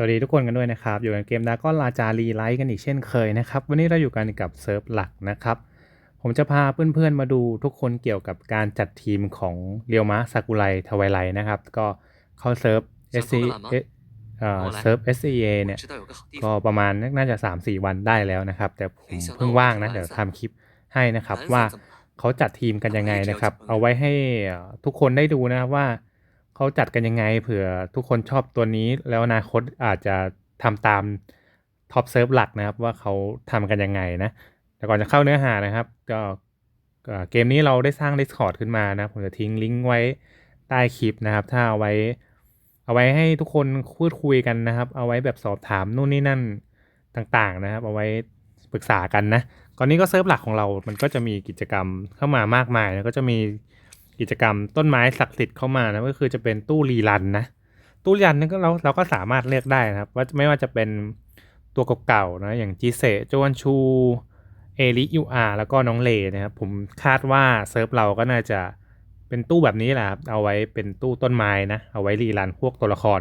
วัสดีทุกคนกันด้วยนะครับ อยู่กันเกมดาก้อนลาจารีไลท์กันอีกเช่นเคยนะครับ วันนี้เราอยู่กันกับเซิร์ฟหลักนะครับ ผมจะพาเพื่อนๆมาดูทุกคนเกี่ยวกับการจัดทีมของเรียวมะซากุไรทวายไลนะครับ ก็เข้าเซิร์ฟเซอเซิร์ฟเ SCA เนี่ย ก็ประมาณน่าจะ 3-4 วันได้แล้วนะครับ แต่ผมเพิ่งว่างนะ เดี๋ยวทำคลิปให้นะครับว่าเขาจัดทีมกันยังไงนะครับ เอาไว้ให้ทุกคนได้ดูนะว่า เขาจัดกันยังไงเผื่อทุกคนชอบตัวนี้ แล้วอนาคตอาจจะทำตามท็อปเซิร์ฟหลักนะครับ ว่าเขาทำกันยังไงนะ แต่ก่อนจะเข้าเนื้อหานะครับ ก็เกมนี้เราได้สร้าง Discord ขึ้นมานะ ผมจะทิ้งลิงก์ไว้ใต้คลิปนะครับ ถ้าเอาไว้ เอาไว้ให้ทุกคนพูดคุยกันนะครับ เอาไว้แบบสอบถามนู่นนี่นั่นต่างๆนะครับ เอาไว้ปรึกษากันนะก่อนนี้ก็เซิร์ฟหลักของเรา มันก็จะมีกิจกรรมเข้ามามากมายนะก็จะมี กิจกรรมต้นไม้ศักดิ์สิทธิ์เข้ามานะก็คือจะเป็นตู้รีรันนะตู้รีรันนั่นก็เราเราก็สามารถเลือกได้นะครับว่าไม่ว่าจะเป็นตัวเก่าๆนะอย่างจีเซโจวันชูเอลิยูอาร์แล้วก็น้องเลนะครับผมคาดว่าเซิร์ฟเราก็น่าจะเป็นตู้แบบนี้แหละครับเอาไว้เป็นตู้ต้นไม้นะเอาไว้รีรันพวกตัวละคร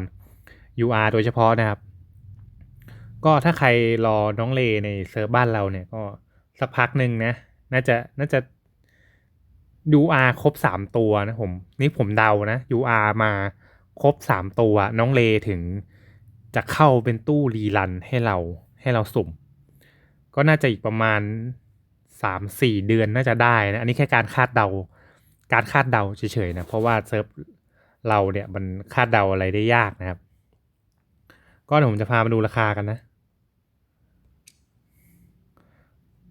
UR โดยเฉพาะนะครับ ก็ถ้าใครรอน้องเลในเซิร์ฟบ้านเราเนี่ยก็สักพักหนึ่งนะน่าจะน่าจะ UR ครบสามตัวนะผม นี่ผมเดานะ UR มาครบสามตัว น้องเลถึงจะเข้าเป็นตู้รีรันให้เราให้เราสุ่ม ก็น่าจะอีกประมาณสามสี่เดือนน่าจะได้นะอันนี้แค่การคาดเดา การคาดเดาเฉยๆนะ เพราะว่าเซิร์ฟเราเนี่ยมันคาดเดาอะไรได้ยากนะครับ ก็เดี๋ยวผมจะพามาดูราคากันนะ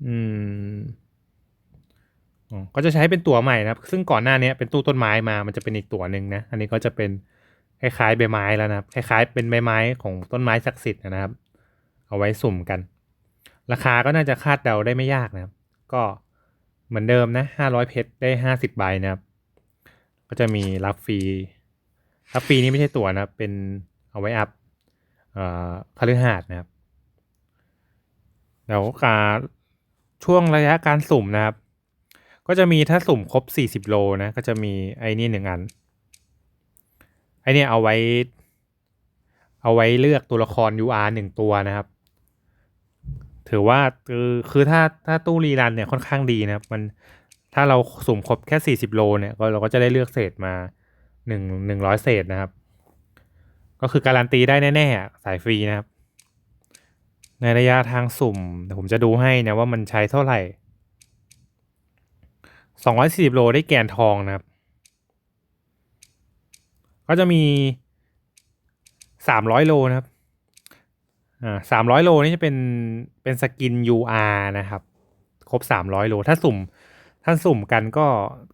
อืม ก็จะใช้เป็นตัวใหม่นะครับ ซึ่งก่อนหน้านี้เป็นตู้ต้นไม้มา มันจะเป็นอีกตัวหนึ่งนะ อันนี้ก็จะเป็นคล้ายๆใบไม้แล้วนะครับ คล้ายๆ เป็นใบไม้ของต้นไม้ศักดิ์สิทธิ์นะครับ เอาไว้สุ่มกัน ราคาก็น่าจะคาดเดาได้ไม่ยากนะครับ ก็เหมือนเดิมนะห้าร้อยเพชรได้ห้าสิบใบนะครับ ก็จะมีรับฟรีรับฟรีนี่ไม่ใช่ตั๋วนะครับ เป็นเอาไว้อัพเอ่อคฤหาสน์นะครับ แล้วการช่วงระยะการสุ่มนะครับ ก็จะมีถ้าสุ่มครบ 40 โลนะ ก็จะมีไอ้นี่หนึ่งอัน ไอ้นี่เอาไว้ เอาไว้เลือกตัวละคร UR หนึ่งตัวนะครับ ถือว่าคือคือถ้าถ้าตู้รีรันเนี่ยค่อนข้างดีนะครับ มันถ้าเราสุ่มครบแค่ 40 โลเนี่ยก็เราก็จะได้เลือกเศษมาหนึ่งหนึ่งร้อยเศษนะครับ ก็คือการันตีได้แน่ๆ สายฟรีนะครับ ในระยะทางสุ่มผมจะดูให้นะว่ามันใช้เท่าไหร่ 240โลได้แกนทองนะครับ ก็จะมี300โลนะครับ อ่า300โลนี่จะเป็นเป็นสกิน UR นะครับ ครบ300โล ถ้าสุ่ม ถ้าสุ่มกันก็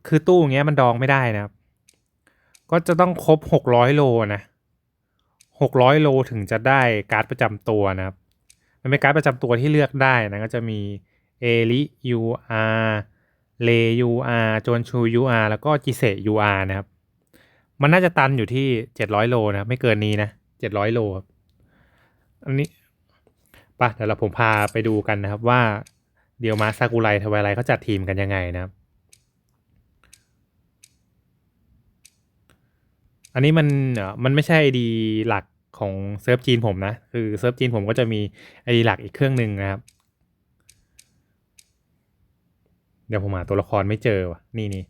คือตู้อย่างเงี้ยมันดองไม่ได้นะครับ ก็จะต้องครบ600โลนะ600โลถึงจะได้การ์ดประจำตัวนะครับ มันเป็นการ์ดประจำตัวที่เลือกได้นะ ก็จะมีเอลิ UR เล UR โจนชู UR แล้วก็จิเซ UR นะครับ มันน่าจะตันอยู่ที่700โลนะไม่เกินนี้นะ700โลครับอันนี้ปะเดี๋ยวเราผมพาไปดูกันนะครับว่าเดียวมาซากุไรทวายไลเขาจัดทีมกันยังไงนะครับ อันนี้มันอ่อมันไม่ใช่ดีหลักของเซิร์ฟจีนผมนะ คือเซิร์ฟจีนผมก็จะมีไอดีหลักอีกเครื่องหนึ่งนะครับ เดี๋ยวผมหาตัวละครไม่เจอว่ะ นี่นี่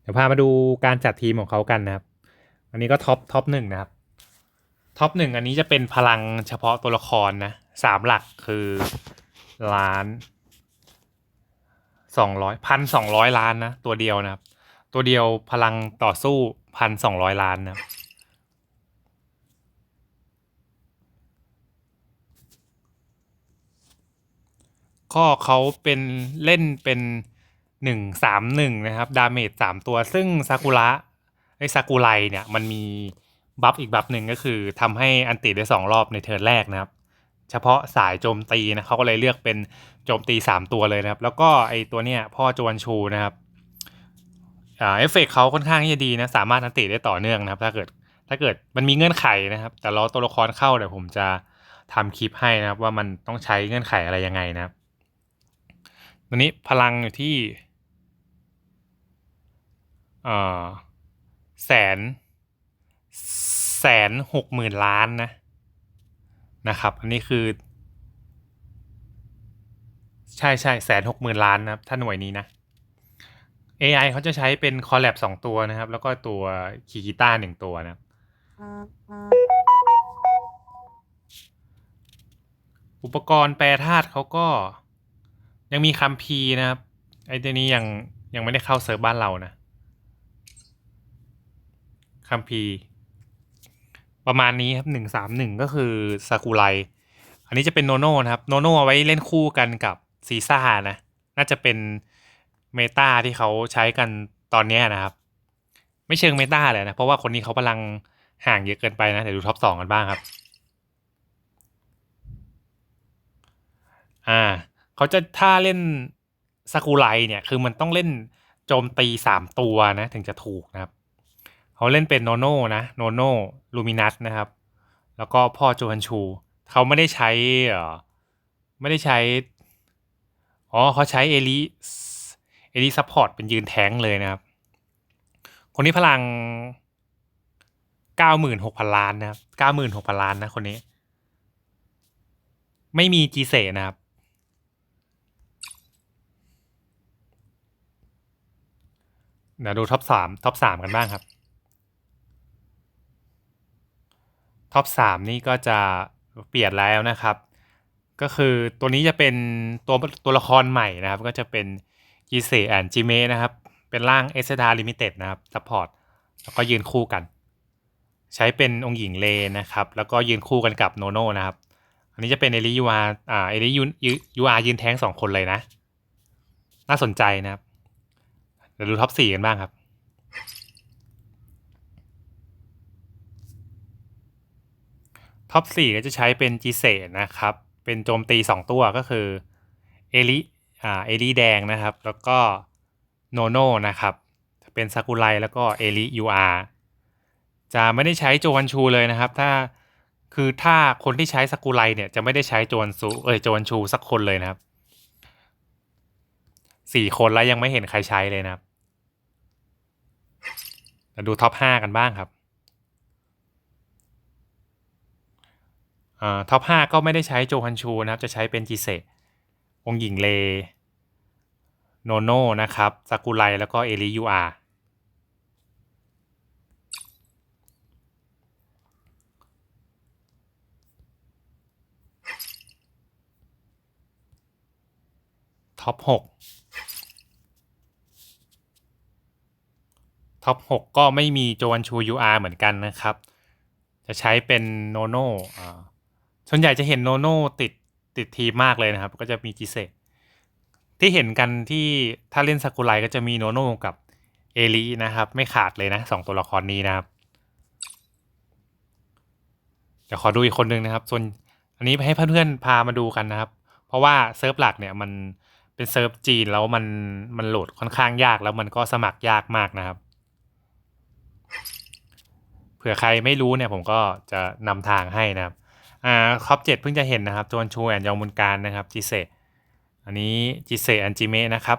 เดี๋ยวพามาดูการจัดทีมของเขากันนะครับ อันนี้ก็ท็อปท็อปหนึ่งนะครับ ท็อปหนึ่งอันนี้จะเป็นพลังเฉพาะตัวละครนะสามหลักคือล้านสองร้อยพันสองร้อยล้านนะ ตัวเดียวนะครับ ตัวเดียวพลังต่อสู้พันสองร้อยล้านนะครับ ก็เขาเป็นเล่นเป็นหนึ่งสามหนึ่งนะครับดาเมจสามตัว ซึ่งซากุระไอซากุไรเนี่ยมันมีบัฟอีกบัฟหนึ่งก็คือทำให้อันติได้สองรอบในเทิร์นแรกนะครับ เฉพาะสายโจมตีนะเขาก็เลยเลือกเป็นโจมตีสามตัวเลยนะครับ แล้วก็ไอตัวเนี้ยพ่อจวนชูนะครับเอฟเฟกเขาค่อนข้างที่จะดีนะสามารถอันติได้ต่อเนื่องนะครับ ถ้าเกิดถ้าเกิดมันมีเงื่อนไขนะครับ แต่รอตัวละครเข้าเดี๋ยวผมจะทำคลิปให้นะครับ ว่ามันต้องใช้เงื่อนไขอะไรยังไงนะครับ ตัวนี้พลังอยู่ที่แสนแสนหกหมื่นล้านนะนะครับ อันนี้คือ ใช่ใช่แสนหกหมื่นล้านนะครับ ถ้าหน่วยนี้นะ AI เขาจะใช้เป็นคอลแลบสองตัวนะครับ แล้วก็ตัวคีกีต้าหนึ่งตัวนะอุปกรณ์แปรธาตุเขาก็ ยังมีคัมภีร์นะครับ ไอ้ตัวนี้ยังยังไม่ได้เข้าเซิร์ฟบ้านเรานะคัมภีร์ประมาณนี้ครับหนึ่งสามหนึ่งก็คือซากุไรอันนี้จะเป็นโนโน่นะครับ โนโน่เอาไว้เล่นคู่กันกับซีซ่านะ น่าจะเป็นเมตาที่เขาใช้กันตอนนี้นะครับ ไม่เชิงเมตาเลยนะ เพราะว่าคนนี้เขาพลังห่างเยอะเกินไปนะ เดี๋ยวดูท็อปสองกันบ้างครับ อ่า เขาจะถ้าเล่นซากุไรเนี่ย คือมันต้องเล่นโจมตีสามตัวนะ ถึงจะถูกนะครับ เขาเล่นเป็นโนโน่นะโนโน่ลูมินัสนะครับ แล้วก็พ่อโจฮันชู เขาไม่ได้ใช้เอ่อไม่ได้ใช้ อ๋อเขาใช้เอลิเอลิซัพพอร์ตเป็นยืนแท้งเลยนะครับ คนนี้พลังเก้าหมื่นหกพันล้านนะครับเก้าหมื่นหกพันล้านนะคนนี้ ไม่มีจีเซนะครับ เดี๋ยวดูท็อปสามท็อปสามกันบ้างครับ ท็อปสามนี่ก็จะเปลี่ยนแล้วนะครับ ก็คือตัวนี้จะเป็นตัวตัวละครใหม่นะครับ ก็จะเป็นจีเซแอนจิเมนะครับ เป็นร่างเอสดาลิมิเต็ดนะครับซัพพอร์ตแล้วก็ยืนคู่กัน ใช้เป็นองค์หญิงเลนะครับ แล้วก็ยืนคู่กันกับโนโน่นะครับ อันนี้จะเป็นเอลิยูอาอ่าเอลิยูยูอายืนแท้งสองคนเลยนะ น่าสนใจนะครับ เดี๋ยวดูท็อปสี่กันบ้างครับ ท็อปสี่ก็จะใช้เป็นจีเซนะครับ เป็นโจมตีสองตัวก็คือ เอลิอ่าเอลิแดงนะครับ แล้วก็โนโน่นะครับ เป็นซากุไรแล้วก็เอลิยูอาจะไม่ได้ใช้โจวันชูเลยนะครับ ถ้าคือถ้าคนที่ใช้สกุไลเนี่ยจะไม่ได้ใช้โจวันซูเอ้ยโจวันชูสักคนเลยนะครับสี่คนแล้วยังไม่เห็นใครใช้เลยนะครับ ดูท็อปห้ากันบ้างครับท็อปห้าก็ไม่ได้ใช้โจฮันชูนะครับ จะใช้เป็นจิเซองหญิงเล โนโน่นะครับซากุไรแล้วก็เอริยูอาท็อป 6 ท็อปหกก็ไม่มีโจวันชูยูอาร์เหมือนกันนะครับ จะใช้เป็นโนโน่ส่วนใหญ่จะเห็นโนโน่ติดติดทีมมากเลยนะครับ ก็จะมีจิเซที่เห็นกันที่ถ้าเล่นซากุไรก็จะมีโนโน่กับเอลินะครับ ไม่ขาดเลยนะสองตัวละครนี้นะครับเดี๋ยวขอดูอีกคนนึงนะครับ ส่วนอันนี้ให้เพื่อนๆพามาดูกันนะครับ เพราะว่าเซิร์ฟหลักเนี่ยมันเป็นเซิร์ฟจีนแล้วมันมันโหลดค่อนข้างยากแล้วมันก็สมัครยากมากนะครับ เผื่อใครไม่รู้เนี่ยผมก็จะนำทางให้นะครับอ่าครอปเจ็ดเพิ่งจะเห็นนะครับจวนชูแอนยองมุนการนะครับจิเซอันนี้จิเซอันจิเมะนะครับ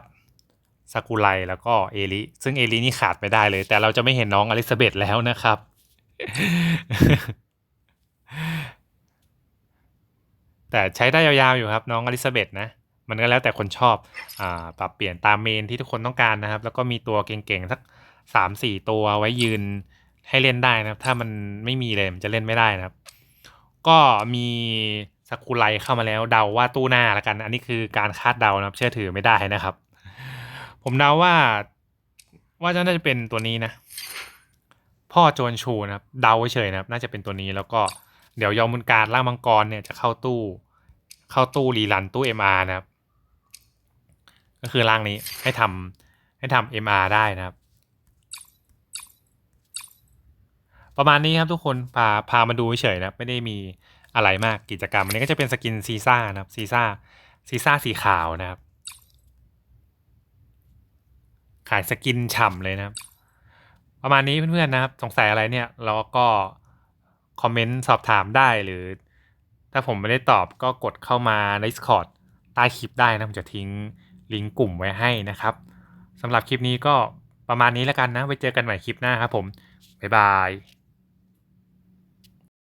ซากุไรแล้วก็เอลิซึ่งเอลินี่ขาดไม่ได้เลย แต่เราจะไม่เห็นน้องอลิซาเบธแล้วนะครับ แต่ใช้ได้ยาวๆอยู่ครับ น้องอลิซาเบธนะ มันก็แล้วแต่คนชอบอ่าปรับเปลี่ยนตามเมนที่ทุกคนต้องการนะครับ แล้วก็มีตัวเก่งๆสักสามสี่ตัวไว้ยืน ให้เล่นได้นะครับ ถ้ามันไม่มีเลยมันจะเล่นไม่ได้นะครับ ก็มีสกุไลเข้ามาแล้วเดาว่าตู้หน้าละกัน อันนี้คือการคาดเดานะครับ เชื่อถือไม่ได้นะครับ ผมเดาว่า ว่าจะน่าจะเป็นตัวนี้นะ พ่อโจนชูนะครับ เดาเฉยนะครับ น่าจะเป็นตัวนี้แล้วก็เดี๋ยวยอมมุนการล่างมังกรเนี่ยจะเข้าตู้ เข้าตู้รีรันตู้ MR นะครับ ก็คือร่างนี้ให้ทำให้ทำ MR ได้นะครับ ประมาณนี้ครับทุกคนพาพามาดูเฉยนะไม่ได้มีอะไรมากกิจกรรมอันนี้ก็จะเป็นสกินซีซ่านะครับซีซ่าซีซ่าสีขาวนะครับ ขายสกินฉ่ำเลยนะครับ ประมาณนี้เพื่อนๆนะครับ สงสัยอะไรเนี่ยเราก็คอมเมนต์สอบถามได้หรือ ถ้าผมไม่ได้ตอบก็กดเข้ามาใน Discord ใต้คลิปได้นะ ผมจะทิ้งลิงก์กลุ่มไว้ให้นะครับสำหรับคลิปนี้ก็ประมาณนี้แล้วกันนะ ไว้เจอกันใหม่คลิปหน้าครับผม บ๊ายบาย